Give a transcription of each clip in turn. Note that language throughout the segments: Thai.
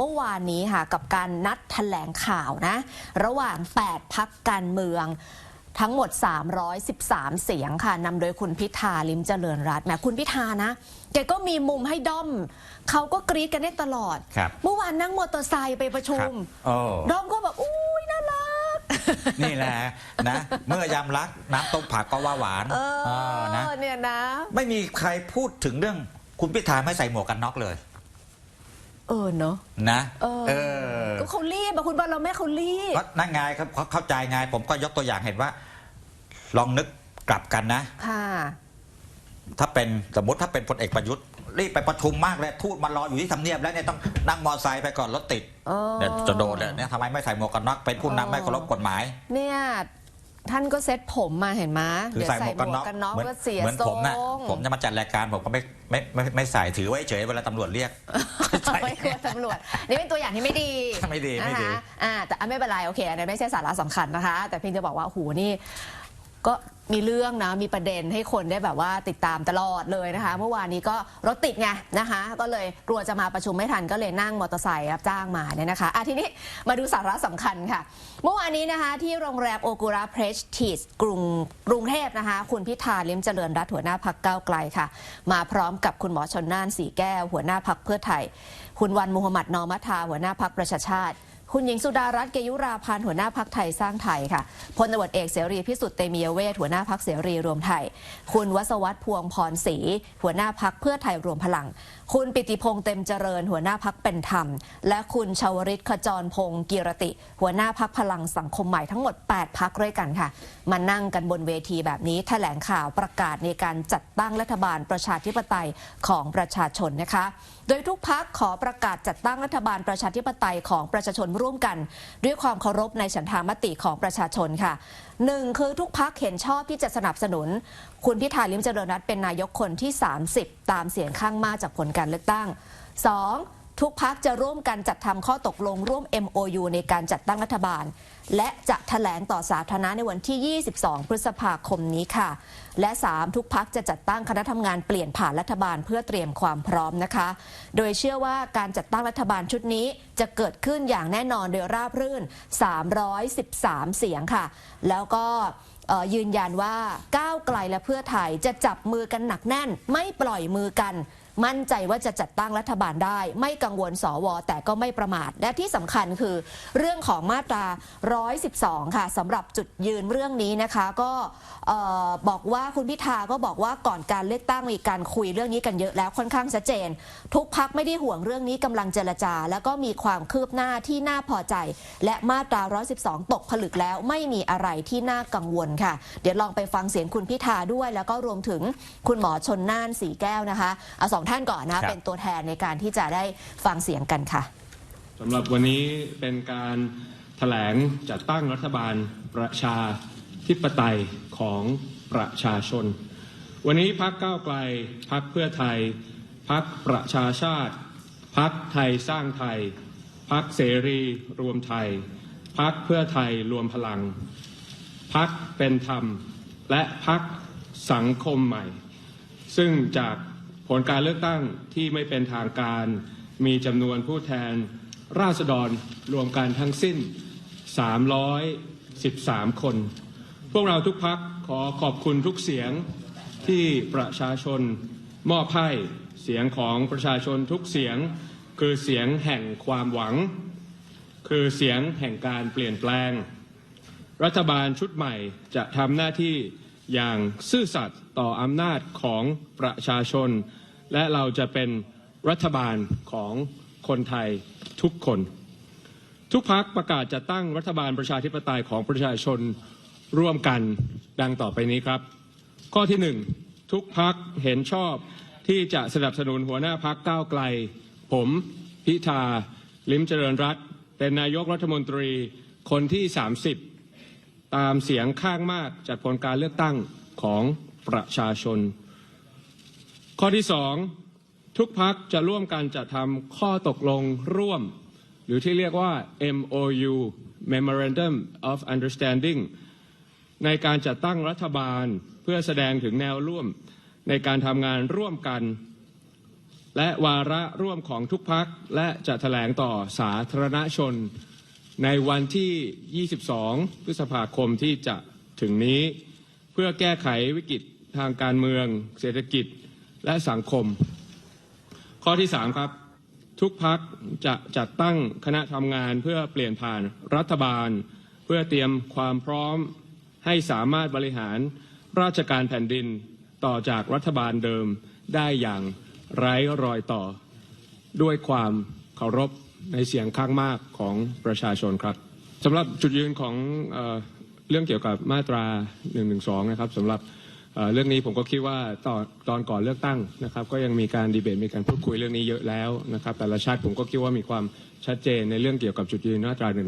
เมื่อวานนี้ค่ะกับการนัดแถลงข่าวนะ ระหว่าง 8 พักการเมืองทั้งหมด 313 เสียงค่ะนำโดยคุณพิธาลิมเจริญรัตน์แหมคุณพิธานะแกก็มีมุมให้ด้อม เขาก็กรี๊ดกันได้ตลอด ครับเมื่อวานนั่งมอเตอร์ไซค์ไปประชุครัมบโอ้ ด้อมก็แบบอุ้ยน่ารัก นี่แหละนะ เมื่อยามรักน้ำต้มผักก็ว่าหวานเออเออนะ เนี่ยนะ ไม่มีใครพูดถึงเรื่องคุณพิธาไม่ใส่หมวกกันน็อกเลย เออเนาะ นะเออเออ ก็เขารีบอะคุณบอลเราแม่เขารีบ ก็นั่งไงครับเข้าใจไงผมก็ยกตัวอย่างเห็นว่า ลองนึกกลับกันนะ ค่ะ ถ้าเป็นสมมติถ้าเป็นพลเอกประยุทธ์รีบไปประชุมมากเลยทูตมารออยู่ที่ทำเนียบแล้วเนี่ยต้องนั่งมอเตอร์ไซค์ไปก่อนรถติดเออ เนี่ยจะโดนเลยเนี่ยทำไมไม่ใส่หมวกกันน็อกเป็นผู้นำไม่เคารพกฎหมาย เนี่ย ท่านก็เซ็ตผมมาเห็นไหมคือเดี๋ยวใส่หใส่มวกกันหมวน็กอกกันน็อกเหมือนก็เสียเหมือนทรผมนะงผมจะมาจัดรายการผมก็ไม่ไม่ไม่ไม่ไม่ใส่ถือไว้เฉยเวลาตำรวจเรียกไม่กลัวตำรวจ นี่เป็นตัวอย่างที่ไม่ดีไม่ดีไม่ดี นะคะอ่าแต่อะไม่เป็นไรโอเคอันนี้นไม่ใช่สาระสำคัญนะคะ แต่เพียงจะบอกว่าโอ้โหูนี่ ก็มีเรื่องนะมีประเด็นให้คนได้แบบว่าติดตามตลอดเลยนะคะ เมื่อวานนี้ก็รถติดไงนะคะ ก็เลยกลัวจะมาประชุมไม่ทันก็เลยนั่งมอเตอร์ไซค์รับจ้างมาเนี่ยนะคะอะทีนี้มาดูสาระสำคัญค่ะ เมื่อวานนี้นะคะที่โรงแรมโอกุระเพรสทีสกรุงกรุงเทพนะคะ คุณพิธาลิมเจริญรัตหัวหน้าพักก้าวไกลค่ะ มาพร้อมกับคุณหมอชนน่านสีแก้ว หัวหน้าพักเพื่อไทย คุณวันมุฮัมหมัดนอมัทาหัวหน้าพักประชาชาติ คุณหญิงสุดารัตน์เกยุราพันธ์หัวหน้าพักไทยสร้างไทยค่ะพลตำรวจเอกเสรีพิสุทธิ์เตมียเวทหัวหน้าพักเสรีรวมไทย คุณวสวัตพวงพรศรีหัวหน้าพักเพื่อไทยรวมพลัง คุณปิติพงษ์เต็มเจริญ หัวหน้าพักเป็นธรรม และคุณชาวริตขจรพงศ์กีรติ หัวหน้าพักพลังสังคมใหม่ทั้งหมด 8 พักด้วยกันค่ะ มานั่งกันบนเวทีแบบนี้แถลงข่าวประกาศในการจัดตั้งรัฐบาลประชาธิปไตยของประชาชนนะคะ โดยทุกพักขอประกาศจัดตั้งรัฐบาลประชาธิปไตยของประชาชนร่วมกัน ด้วยความเคารพในฉันทามติของประชาชนค่ะหนึ่งคือทุกพักเห็นชอบที่จะสนับสนุน คุณพิธาลิมเจริญรัตน์เป็นนายกคนที่ 30 ตามเสียงข้างมากจากผลการเลือกตั้ง 2. ทุกพักจะร่วมกันจัดทำข้อตกลงร่วม MOU ในการจัดตั้งรัฐบาล และจะแถลงต่อสาธารณะในวันที่ 22 พฤษภาคมนี้ค่ะ และ 3. ทุกพักจะจัดตั้งคณะทำงานเปลี่ยนผ่านรัฐบาลเพื่อเตรียมความพร้อมนะคะ โดยเชื่อว่าการจัดตั้งรัฐบาลชุดนี้จะเกิดขึ้นอย่างแน่นอนโดยราบรื่น 313 เสียงค่ะ แล้วก็ยืนยันว่าก้าวไกลและเพื่อไทยจะจับมือกันหนักแน่น ไม่ปล่อยมือกัน มั่นใจว่าจะจัดตั้งรัฐบาลได้ ไม่กังวลสว แต่ก็ไม่ประมาท และที่สำคัญคือเรื่องของมาตรา 112 ค่ะสำหรับจุดยืนเรื่องนี้นะคะ ก็บอกว่าคุณพิธาก็บอกว่าก่อนการเลือกตั้งมีการคุยเรื่องนี้กันเยอะแล้วค่อนข้างชัดเจน ทุกพักไม่ได้ห่วงเรื่องนี้กำลังเจรจา แล้วก็มีความคืบหน้าที่น่าพอใจ และมาตรา 112 ตกผลึกแล้วไม่มีอะไรที่น่ากังวลค่ะ เดี๋ยวลองไปฟังเสียงคุณพิธาด้วย แล้วก็รวมถึงคุณหมอชนน่านสีแก้วนะคะอสองท่านก่อนนะครับเป็นตัวแทนในการที่จะได้ฟังเสียงกันค่ะสำหรับวันนี้เป็นการแถลงจัดตั้งรัฐบาลประชาธิปไตยของประชาชน วันนี้พักก้าวไกลพักเพื่อไทยพักประชาชาติพักไทยสร้างไทยพักเสรีรวมไทยพักเพื่อไทยรวมพลังพักเป็นธรรม และพักสังคมใหม่ ซึ่งจาก ผลการเลือกตั้งที่ไม่เป็นทางการ มีจำนวนผู้แทนราษฎรรวมกันทั้งสิ้น 313 คน พวกเราทุกพักขอขอบคุณทุกเสียงที่ประชาชนมอบให้เสียงของประชาชนทุกเสียง คือเสียงแห่งความหวัง คือเสียงแห่งการเปลี่ยนแปลง รัฐบาลชุดใหม่จะทำหน้าที่อย่างซื่อสัตย์ต่ออำนาจของประชาชน และเราจะเป็นรัฐบาลของคนไทยทุกคน ทุกพักประกาศจะตั้งรัฐบาลประชาธิปไตยของประชาชนร่วมกันดังต่อไปนี้ครับ ข้อที่หนึ่งทุกพักเห็นชอบที่จะสนับสนุนหัวหน้าพักก้าวไกล ผมพิธา ลิมเจริญรัตเป็นนายกรัฐมนตรีคนที่ 30 ตามเสียงข้างมากจากผลการเลือกตั้งของประชาชน ข้อที่สองทุกพักจะร่วมกันจัดทำข้อตกลงร่วม หรือที่เรียกว่า MOU Memorandum of Understanding ในการจัดตั้งรัฐบาลเพื่อแสดงถึงแนวร่วมในการทำงานร่วมกัน และวาระร่วมของทุกพักและจะแถลงต่อสาธารณชน ในวันที่ 22 พฤษภาคมที่จะถึงนี้ เพื่อแก้ไขวิกฤตทางการเมือง เศรษฐกิจ และสังคม ข้อที่ 3 ครับ ทุกพักจะจัดตั้งคณะทำงานเพื่อเปลี่ยนผ่านรัฐบาล เพื่อเตรียมความพร้อมให้สามารถบริหารราชการแผ่นดินต่อจากรัฐบาลเดิมได้อย่างไร้รอยต่อ ด้วยความเคารพในเสียงข้างมากของประชาชนครับสำหรับจุดยืนของเออเรื่องเกี่ยวกับมาตรา1นึนะครับสำหรับ เรื่องนี้ผมก็คิดว่าตอนตอนก่อนเลือกตั้งนะครับ ก็ยังมีการดีเบตมีการพูดคุยเรื่องนี้เยอะแล้วนะครับ แต่ละชาติผมก็คิดว่ามีความชัดเจนในเรื่องเกี่ยวกับจุดยืนมาตรา1นึ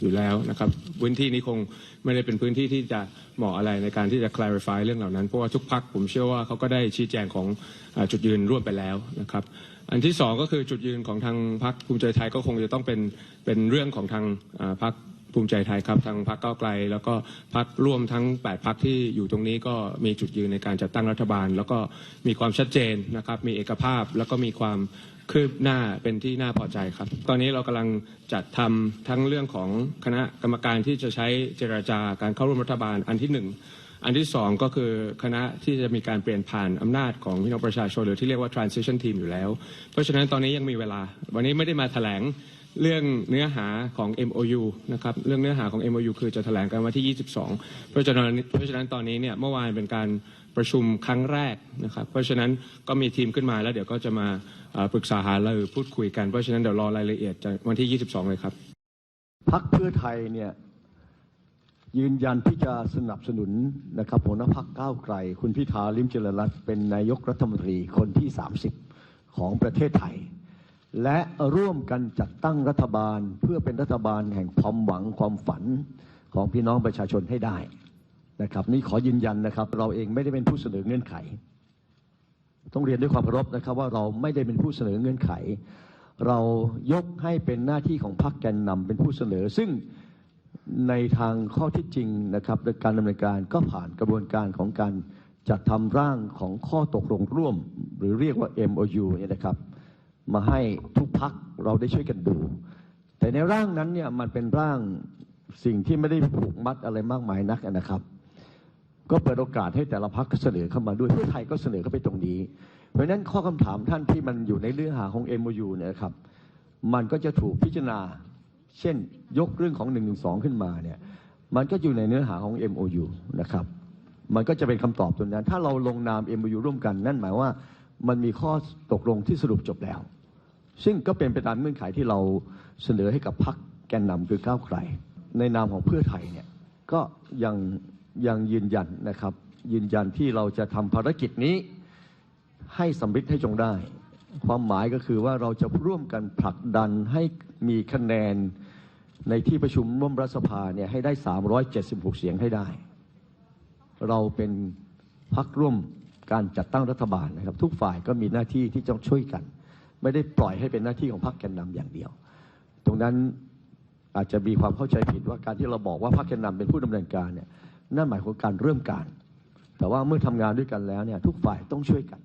อยู่แล้วนะครับพื้นที่นี้คงไม่ได้เป็นพื้นที่ที่จะเหมาะอะไรในการที่จะ clarify เรื่องเหล่านั้น เพราะว่าทุกพักผมเชื่อว่าเขาก็ได้ชี้แจงของอจุดยืนร่วมไปแล้วนะครับ อันที่สองก็คือจุดยืนของทางพรรคภูมิใจไทยก็คงจะต้องเป็นเป็นเรื่องของทางพรรค ภูมิใจไทยครับ ทางพรรคก้าวไกล แล้วก็พรรคร่วมทั้ง 8 พรรคที่อยู่ตรงนี้ก็มีจุดยืนในการจัดตั้งรัฐบาล แล้วก็มีความชัดเจนนะครับ มีเอกภาพแล้วก็มีความคืบหน้าเป็นที่น่าพอใจครับ ตอนนี้เรากำลังจัดทำทั้งเรื่องของคณะกรรมการที่จะใช้เจรจาการเข้าร่วมรัฐบาลอันที่หนึ่งอันที่สองก็คือคณะที่จะมีการเปลี่ยนผ่านอำนาจของพี่น้องประชาชนหรือที่เรียกว่า transition team อยู่แล้ว เพราะฉะนั้นตอนนี้ยังมีเวลา วันนี้ไม่ได้มาแถลง เรื่องเนื้อหาของ MOU นะครับเรื่องเนื้อหาของ MOU คือจะแถลงกันวันที่ 22 เพราะฉะนั้นเพราะฉะนั้นตอนนี้เนี่ยเมื่อวานเป็นการประชุมครั้งแรกนะครับ เพราะฉะนั้นก็มีทีมขึ้นมาแล้วเดี๋ยวก็จะมาปรึกษาหารือพูดคุยกัน เพราะฉะนั้นเดี๋ยวรอรายละเอียดจากวันที่ 22 เลยครับพักเพื่อไทยเนี่ยยืนยันที่จะสนับสนุนนะครับหัวหน้าพักก้าวไกล คุณพิธาลิมเจริญรัตน์เป็นนายกรัฐมนตรีคนที่ 30 ของประเทศไทย และร่วมกันจัดตั้งรัฐบาลเพื่อเป็นรัฐบาลแห่งความหวังความฝันของพี่น้องประชาชนให้ได้นะครับ นี่ขอยืนยันนะครับ เราเองไม่ได้เป็นผู้เสนอเงื่อนไข ต้องเรียนด้วยความเคารพนะครับ ว่าเราไม่ได้เป็นผู้เสนอเงื่อนไข เรายกให้เป็นหน้าที่ของพรรคแกนนำเป็นผู้เสนอ ซึ่งในทางข้อที่จริงนะครับการดำเนินการก็ผ่านกระบวนการของการจัดทำร่างของข้อตกลงร่วม หรือเรียกว่า MOU เนี่ยนะครับ มาให้ทุกพักเราได้ช่วยกันดู แต่ในร่างนั้นเนี่ยมันเป็นร่างสิ่งที่ไม่ได้ผูกมัดอะไรมากมายนักนะครับ ก็เปิดโอกาสให้แต่ละพักเสนอเข้ามาด้วยเพื่อไทยก็เสนอเข้าไปตรงนี้ เพราะฉะนั้นข้อคำถามท่านที่มันอยู่ในเนื้อหาของ MOU เนี่ยครับ มันก็จะถูกพิจารณา เช่นยกเรื่องของ1นึขึ้นมาเนี่ยมันก็อยู่ในเนื้อหาของ MOU นะครับ มันก็จะเป็นคำตอบตรงนั้น ถ้าเราลงนาม MOU ร่วมกัน นั่นหมายว่ามันมีข้อตกลงที่สรุปจบแล้ว ซึ่งก็เป็นไปตามเงื่อนไขที่เราเสนอให้กับพรรคแกนนำคือก้าวไกลในนามของเพื่อไทยเนี่ยก็ยังยังยืนยันนะครับ ยืนยันที่เราจะทำภารกิจนี้ให้สำเร็จให้จงได้ ความหมายก็คือว่าเราจะร่วมกันผลักดันให้มีคะแนนในที่ประชุมร่วมรัฐสภาเนี่ยให้ได้ 376 เสียงให้ได้ เราเป็นพักร่วมการจัดตั้งรัฐบาลนะครับ ทุกฝ่ายก็มีหน้าที่ที่ต้องช่วยกัน ไม่ได้ปล่อยให้เป็นหน้าที่ของพรรคแกนนำอย่างเดียว ตรงนั้นอาจจะมีความเข้าใจผิดว่าการที่เราบอกว่าพรรคแกนนำเป็นผู้ดำเนินการเนี่ยนั่นหมายความการเริ่มการ แต่ว่าเมื่อทำงานด้วยกันแล้วเนี่ยทุกฝ่ายต้องช่วยกัน